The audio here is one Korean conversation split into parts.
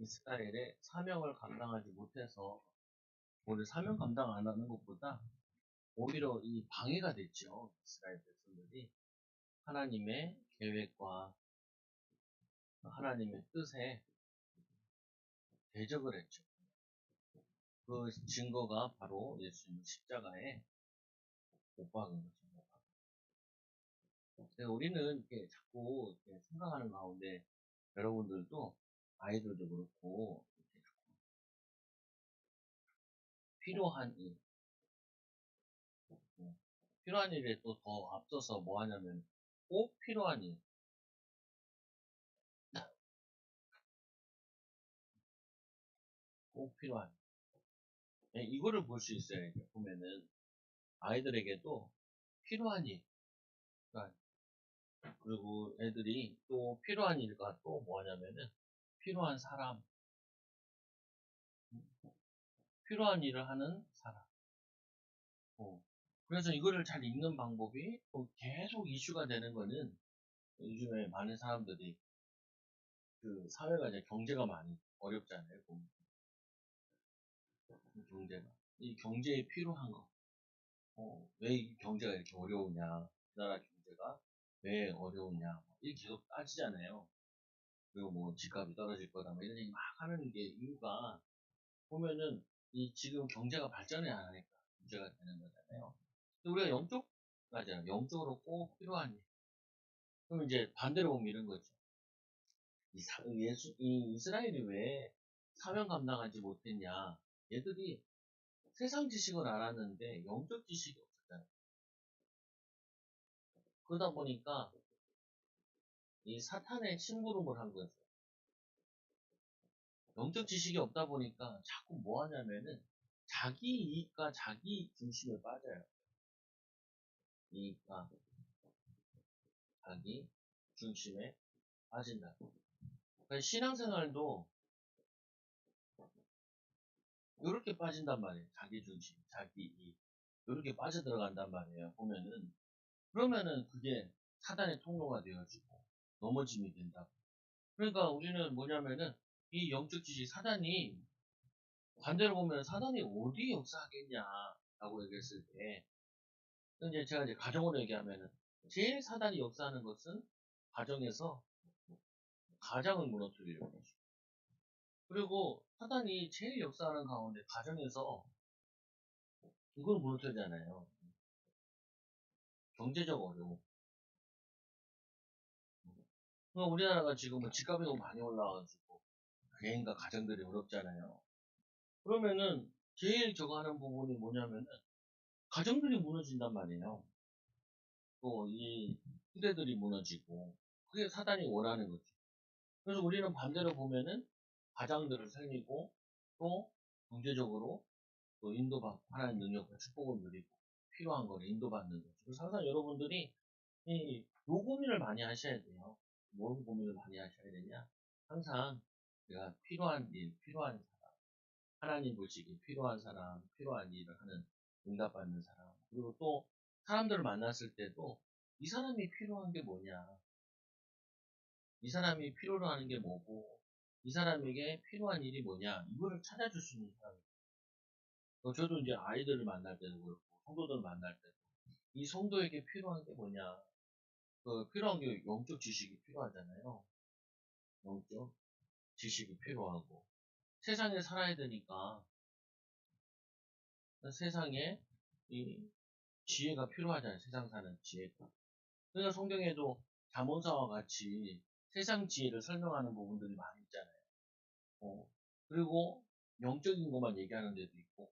이스라엘의 사명을 감당하지 못해서 오늘 사명 감당 안 하는 것보다 오히려 이 방해가 됐죠. 이스라엘 백성들이 하나님의 계획과 하나님의 뜻에 대적을 했죠. 그 증거가 바로 예수님 십자가에 못 박은 거죠. 우리는 이렇게 자꾸 이렇게 생각하는 가운데 여러분들도 아이들도 그렇고 이렇게 필요한 일, 어, 필요한 일에 또 더 앞서서 뭐 하냐면 꼭 필요한 일, 꼭 필요한 예, 이거를 볼 수 있어요. 이제 보면은. 아이들에게도 필요한 일, 그러니까 그리고 애들이 또 필요한 일과 또 뭐하냐면은 필요한 사람, 필요한 일을 하는 사람. 어, 그래서 이거를 잘 읽는 방법이 또 계속 이슈가 되는 거는 요즘에 많은 사람들이 그 사회가 이제 경제가 많이 어렵잖아요. 경제가. 이 경제에 필요한 거. 어, 왜이 경제가 이렇게 어려우냐. 우리나라 경제가 왜 어려우냐. 이렇게 계속 따지잖아요. 그리고 뭐 집값이 떨어질 거다. 뭐 이런 얘기 막 하는 게 이유가 보면은 이 지금 경제가 발전이 안 하니까 문제가 되는 거잖아요. 우리가 영적, 맞아요. 영적으로 꼭 필요한 일. 그럼 이제 반대로 보면 이런 거죠. 이 사, 예수, 이 이스라엘이 왜 사명 감당하지 못했냐. 얘들이 세상 지식을 알았는데 영적 지식이 없었잖아요. 그러다 보니까 이 사탄의 심부름을 한 거죠. 영적 지식이 없다 보니까 자꾸 뭐 하냐면은 자기 이익과 자기 중심에 빠져요. 이익과 자기 중심에 빠진다고. 그러니까 신앙생활도 이렇게 빠진단 말이에요. 자기 중심, 자기 이익. 이렇게 빠져들어간단 말이에요. 보면은. 그러면은 그게 사단의 통로가 되어지고 넘어짐이 된다고. 그러니까 우리는 뭐냐면은 이 영적 지식 사단이 반대로 보면 사단이 어디 역사하겠냐라고 얘기했을 때 이제 제가 이제 가정으로 얘기하면은 제일 사단이 역사하는 것은 가정에서 가장을 무너뜨리려고 하죠. 그리고 사단이 제일 역사하는 가운데 가정에서 이걸 무너뜨리잖아요. 경제적 어려움. 그러니까 우리나라가 지금 뭐 집값이 너무 많이 올라와가지고 개인과 가정들이 어렵잖아요. 그러면은 제일 저거 하는 부분이 뭐냐면은 가정들이 무너진단 말이에요. 또 이 후대들이 무너지고 그게 사단이 원하는 거죠. 그래서 우리는 반대로 보면은 가장들을 살리고 또 경제적으로 또 인도받고 하나님 능력과 축복을 누리고 필요한 걸 인도받는 거죠. 그래서 항상 여러분들이 이 요 고민을 많이 하셔야 돼요. 뭔 고민을 많이 하셔야 되냐? 항상 내가 필요한 일, 필요한 사람, 하나님 보시기 필요한 사람, 필요한 일을 하는 응답받는 사람, 그리고 또 사람들을 만났을 때도 이 사람이 필요한 게 뭐냐? 이 사람이 필요로 하는 게 뭐고, 이 사람에게 필요한 일이 뭐냐? 이거를 찾아줄 수 있는 사람이에요. 저도 이제 아이들을 만날 때도 그렇고, 성도들을 만날 때도, 이 성도에게 필요한 게 뭐냐? 그 필요한 게 영적 지식이 필요하잖아요. 영적 지식이 필요하고 세상에 살아야 되니까 세상에 이 지혜가 필요하잖아요. 세상 사는 지혜가. 그러니까 성경에도 자문사와 같이 세상 지혜를 설명하는 부분들이 많이 있잖아요. 어, 그리고 영적인 것만 얘기하는 데도 있고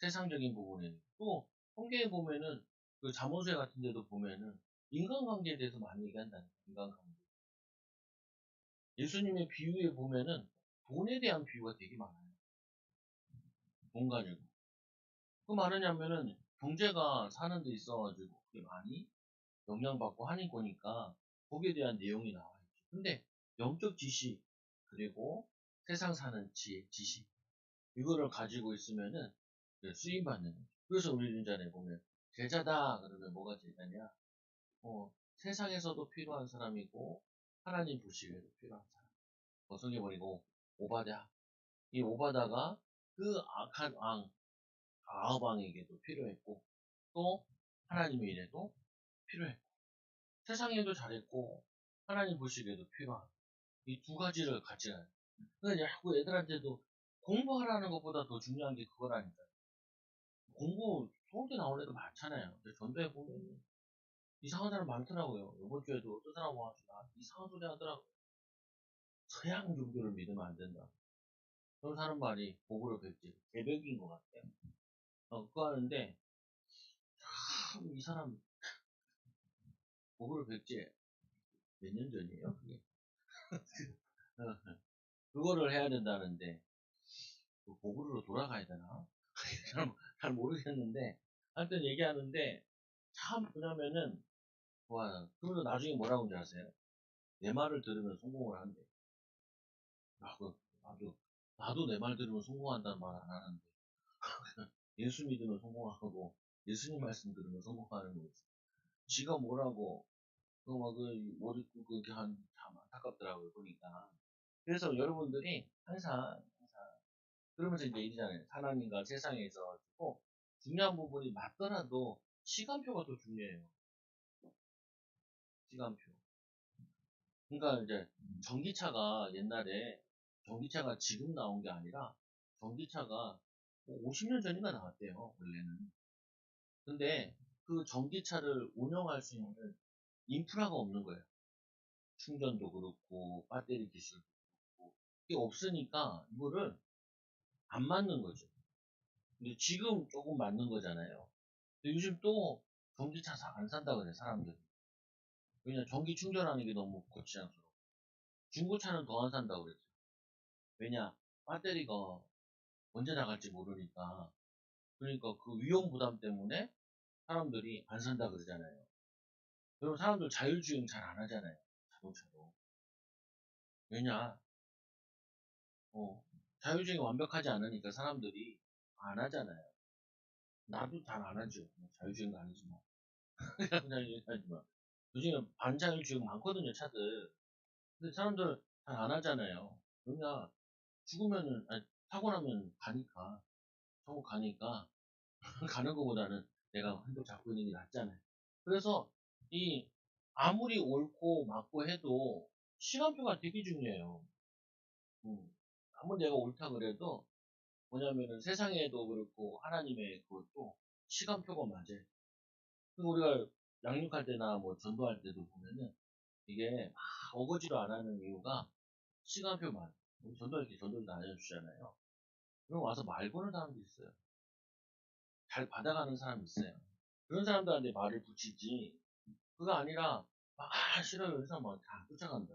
세상적인 부분에 또 성경에 보면은 그 자문서 같은 데도 보면은 인간관계에 대해서 많이 얘기한다는. 인간관계. 예수님의 비유에 보면은 돈에 대한 비유가 되게 많아요. 돈 가지고. 그 말하냐면은 경제가 사는 데 있어가지고 그게 많이 영향받고 하는 거니까 거기에 대한 내용이 나와 있죠. 근데 영적 지식 그리고 세상 사는 지, 지식 이거를 가지고 있으면은 수임 받는 거죠. 그래서 우리 인전에 보면 제자다 그러면 뭐가 제자냐? 어, 세상에서도 필요한 사람이고 하나님 보시기에도 필요한 사람. 어성해 버리고 오바다. 이 오바다가 그 악한 왕, 아합왕에게도 필요했고, 또 하나님의 일에도 필요했고, 세상에도 잘했고, 하나님 보시기에도 필요한 이 두 가지를 가요. 그러니까 자꾸 애들한테도 공부하라는 것보다 더 중요한 게 그거라니까. 공부 서울대 나온 애들 많잖아요. 근데 전도에 보면 이상한 사람 많더라고요. 이번 주에도 어떤 사람 와가지고 나 이상한 소리 하더라고요. 서양 종교를 믿으면 안 된다. 그런 사람 말이 보고를 뵙지. 개벽인 것 같아요. 어, 그거 하는데, 참, 이 사람, 보고를 뵙지. 몇 년 전이에요, 그게. 어, 그거를 해야 된다는데, 그 보고로 돌아가야 되나? 잘, 잘 모르겠는데, 하여튼 얘기하는데, 참, 뭐냐면은, 와, 그러면 나중에 뭐라고 하는지 아세요? 내 말을 들으면 성공을 한대. 아, 그, 나도, 나도 내 말 들으면 성공한다는 말 안 하는데. 예수 믿으면 성공하고, 예수님 말씀 들으면 성공하는 거지. 지가 뭐라고, 그, 막, 그, 머리, 그렇게 한, 참 안타깝더라고요, 보니까. 그래서 여러분들이 항상, 항상, 그러면서 이제 얘기잖아요. 하나님과 세상에서, 꼭 중요한 부분이 맞더라도, 시간표가 더 중요해요. 시간표. 그러니까 이제 전기차가 옛날에 전기차가 지금 나온 게 아니라 전기차가 50년 전인가 나왔대요 원래는. 근데 그 전기차를 운영할 수 있는 인프라가 없는 거예요. 충전도 그렇고 배터리 기술도 그렇고 이게 없으니까 이거를 안 맞는 거죠. 근데 지금 조금 맞는 거잖아요. 근데 요즘 또 전기차 사- 안 산다 그래 사람들이. 왜냐 전기 충전하는 게 너무 거추장스러워. 중고차는 더 안 산다고 그랬죠. 왜냐 배터리가 언제 나갈지 모르니까. 그러니까 그 위험 부담 때문에 사람들이 안 산다 그러잖아요. 여러분 사람들 자율주행 잘 안 하잖아요. 자동차로. 왜냐 어, 자율주행이 완벽하지 않으니까 사람들이 안 하잖아요. 나도 잘 안 하죠. 뭐 자율주행도 아니지만. 자율주행 하지만. 요즘에 반자율주행 많거든요, 차들. 근데 사람들 잘 안 하잖아요. 왜냐, 죽으면은, 아니, 사고 나면 가니까, 천국 가니까, 가는 것보다는 내가 한도 잡고 있는 게 낫잖아요. 그래서, 이, 아무리 옳고 맞고 해도, 시간표가 되게 중요해요. 음, 아무리 내가 옳다 그래도, 뭐냐면은 세상에도 그렇고, 하나님의 그것도 시간표가 맞아요. 우리가 양육할 때나 뭐 전도할 때도 보면은, 이게 막 어거지로 안 하는 이유가 시간표만 우리 전도 이렇게 전도를 알려주잖아요. 그럼 와서 말 거는 사람도 있어요. 잘 받아가는 사람이 있어요. 그런 사람들한테 말을 붙이지 그거 아니라 막 아, 싫어요 이런 사람 막다 쫓아간다.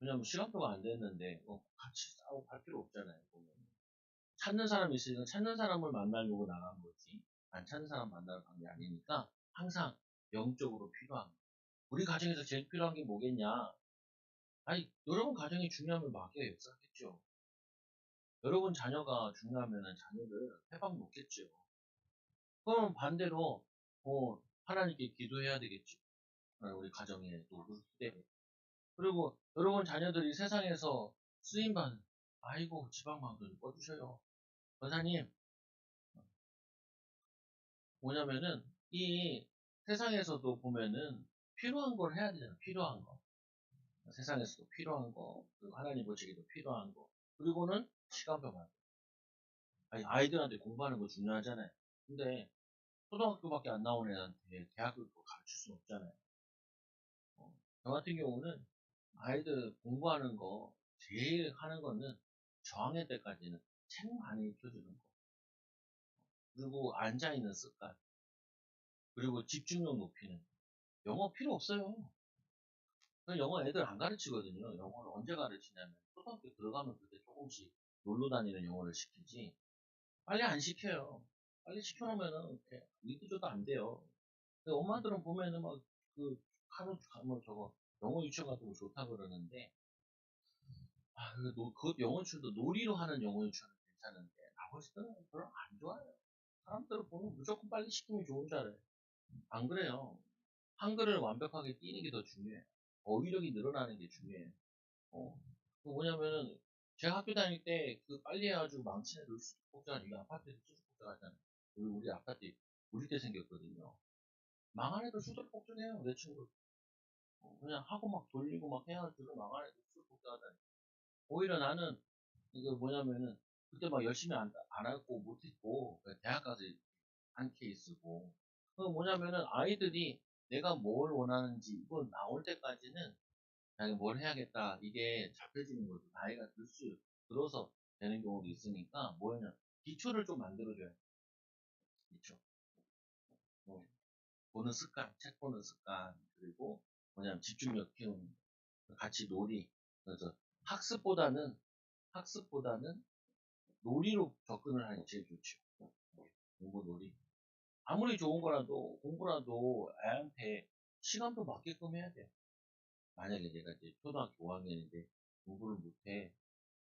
왜냐면 시간표가 안 됐는데 뭐 같이 싸우고 할 필요 없잖아요. 보면. 찾는 사람이 있으니까 찾는 사람을 만나려고 나간 거지 안 찾는 사람 만나러 간게 아니니까 항상 영적으로 필요한 거. 우리 가정에서 제일 필요한 게 뭐겠냐? 아니, 여러분 가정이 중요하면 마귀가 역사하겠죠. 여러분 자녀가 중요하면 자녀를 해방 놓겠죠. 그럼 반대로, 뭐, 하나님께 기도해야 되겠죠. 우리 가정에 또 우리 후대. 그리고 여러분 자녀들이 세상에서 쓰임받은, 아이고, 지방방송 꺼주셔요. 권사님, 뭐냐면은, 이 세상에서도 보면은 필요한 걸 해야 되잖아. 필요한 거. 세상에서도 필요한 거, 그리고 하나님 보시기도 필요한 거, 그리고는 시간표만. 아니, 아이들한테 공부하는 거 중요하잖아요. 근데, 초등학교밖에 안 나온 애한테 대학을 또 가르칠 수 없잖아요. 어, 저 같은 경우는 아이들 공부하는 거, 제일 하는 거는 저학년 때까지는 책 많이 읽혀주는 거. 그리고 앉아있는 습관. 그리고 집중력 높이는 거. 영어 필요 없어요. 영어 애들 안 가르치거든요. 영어를 언제 가르치냐면 초등학교 들어가면 그때 조금씩 놀러 다니는 영어를 시키지 빨리 안 시켜요. 빨리 시켜놓으면은 리드줘도 안 돼요. 근데 엄마들은 보면은 막 그 하루 뭐 저거 영어 유치원 거 좋다 그러는데 아, 그, 노, 그 영어 유치원도 놀이로 하는 영어 유치원은 괜찮은데 나 봤을 때는 별로 안 좋아요. 사람들을 보면 무조건 빨리 시키면 좋은 줄 알아요. 안 그래요. 한글을 완벽하게 띄는 게 더 중요해요. 어휘력이 늘어나는 게 중요해요. 어, 그 뭐냐면은, 제가 학교 다닐 때 그 빨리 해가지고 애들 수습복장 이게 아파트에서 수습복장 하잖아요. 우리, 우리 아파트 우리 때 생겼거든요. 망한 애들 수습복장해요 내 친구. 어, 그냥 하고 막 돌리고 막 해가지고 망한 애들 수습복장 하다니. 오히려 나는 이거 뭐냐면은 그때 막 열심히 안, 안 하고 못했고 그냥 대학 가서 한 케이스고 그 뭐냐면은 아이들이 내가 뭘 원하는지 이거 나올 때까지는 자기 뭘 해야겠다. 이게 잡혀지는 거죠 나이가 들수 들어서 되는 경우도 있으니까 뭐냐. 기초를 좀 만들어줘야 돼. 기초. 뭐, 보는 습관 책 보는 습관. 그리고 뭐냐면 집중력 키우는 거. 같이 놀이. 그래서 학습보다는 학습보다는 놀이로 접근을 하는 게 제일 좋죠. 공부 놀이 아무리 좋은 거라도 공부라도 애한테 시간도 맞게끔 해야 돼요. 만약에 내가 이제 초등학교 5학년인데 공부를 못해.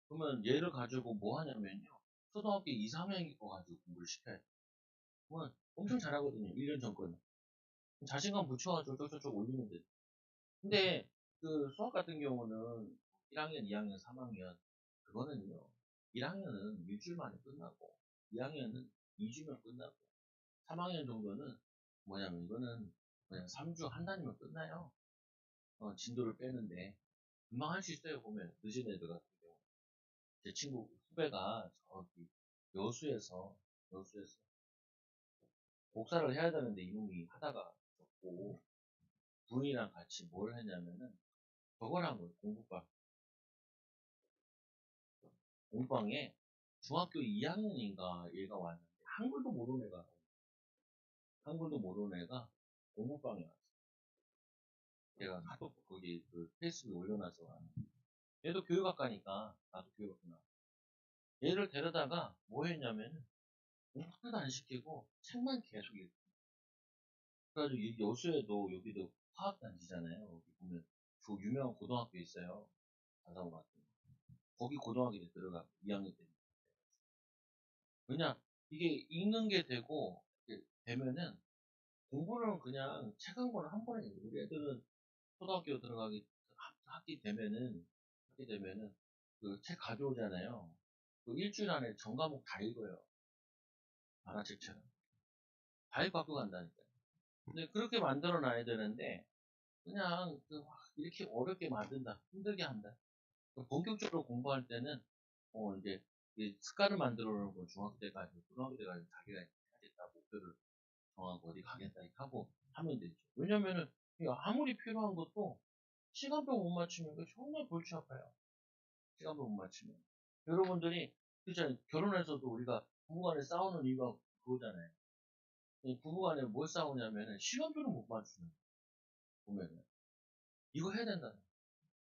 그러면 얘를 가지고 뭐 하냐면요. 초등학교 2, 3학년인 거 가지고 공부를 시켜야 돼. 그러면 엄청 잘하거든요. 1년 전 거는. 자신감 붙여가지고 쪽쪽쪽 올리면 돼. 근데 그 수학 같은 경우는 1학년, 2학년, 3학년 그거는요. 1학년은 일주일 만에 끝나고 2학년은 2주면 끝나고 3학년 정도는 뭐냐면 이거는 그냥 3주 한 달이면 끝나요. 어, 진도를 빼는데. 금방 할 수 있어요 보면. 늦은 애들 같은 경우. 제 친구 후배가 저기 여수에서 여수에서 복사를 해야 되는데 이놈이 하다가 적고 부인이랑 같이 뭘 했냐면은 저걸 한 거예요 공부방. 공부방에 중학교 2학년인가 얘가 왔는데 한글도 모르는 애가 한글도 모르는 애가 공부방에 왔어. 제가 카톡 거기 그 페이스북에 올려놔서 얘도 교육학과니까 나도 교육학과 나. 얘를 데려다가 뭐 했냐면은 공부 하나도 안 시키고 책만 계속 읽고. 그래가지고 이 여수에도 여기도 화학 단지잖아요. 여기 보면 그 유명한 고등학교 있어요. 자사고 같은 거. 거기 고등학교에 들어가 2학년 때. 왜냐 이게 읽는 게 되고 되면은 공부는 그냥 책 한 권을 한 번에 우리 애들은 초등학교 들어가기 학기 되면은 학기 되면은 그 책 가져오잖아요. 그 일주일 안에 전 과목 다 읽어요. 만화책처럼 다 읽고 학교 간다니까요. 근데 그렇게 만들어 놔야 되는데 그냥 그 이렇게 어렵게 만든다, 힘들게 한다. 본격적으로 공부할 때는 어 이제 습관을 만들어 놓은 건 중학교 때까지, 고등학교 때까지 자기가 목표를 정하고 어디 가겠다 하고 하면 되죠. 왜냐면은 아무리 필요한 것도 시간표 못 맞추면 정말 골치 아파요. 시간표 못 맞추면. 여러분들이 그렇잖아요. 결혼해서도 우리가 부부간에 싸우는 이유가 그거잖아요. 부부간에 뭘 싸우냐면은 시간표를 못 맞추는 거예요. 보면은 이거 해야 된다는.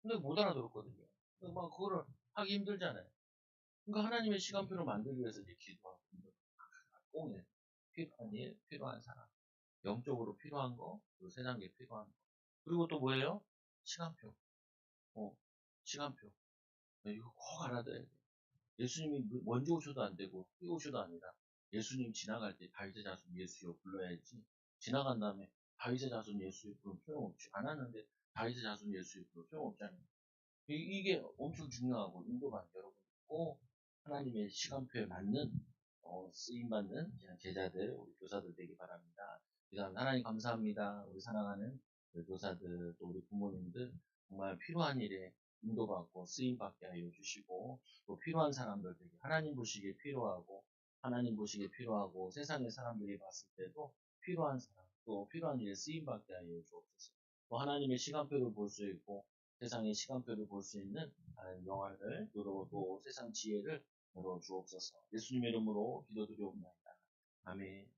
근데 못 알아들었거든요. 막 그거를 하기 힘들잖아요. 그러니까 하나님의 시간표를 만들기 위해서 이제 기도하고 꽁해 필요한 일, 필요한 사람, 영적으로 필요한 거, 그리고 세상에 필요한 거. 그리고 또 뭐예요? 시간표. 어, 시간표. 이거 꼭 알아둬야 돼. 예수님이 먼저 오셔도 안 되고, 뒤 오셔도 아니라, 예수님 지나갈 때 다윗의 자손 예수여 불러야지. 지나간 다음에 다윗의 자손 예수여 부르면 소용없지. 안 하는데 다윗의 자손 예수여 부르면 소용없잖아요. 이게 엄청 중요하고, 인도만 여러분 꼭 하나님의 시간표에 맞는 어, 쓰임받는 제자들, 우리 교사들 되기 바랍니다. 그 다음 하나님 감사합니다. 우리 사랑하는 교사들, 또 우리 부모님들 정말 필요한 일에 인도받고 쓰임받게 하여 주시고 또 필요한 사람들 되게 하나님 보시기에 필요하고 하나님 보시기에 필요하고 세상의 사람들이 봤을 때도 필요한 사람 또 필요한 일에 쓰임받게 하여 주옵소서. 또 하나님의 시간표를 볼 수 있고 세상의 시간표를 볼 수 있는 영화를 그리고 또 세상 지혜를 열어 주옵소서. 예수님의 이름으로 기도드리옵나이다. 아멘.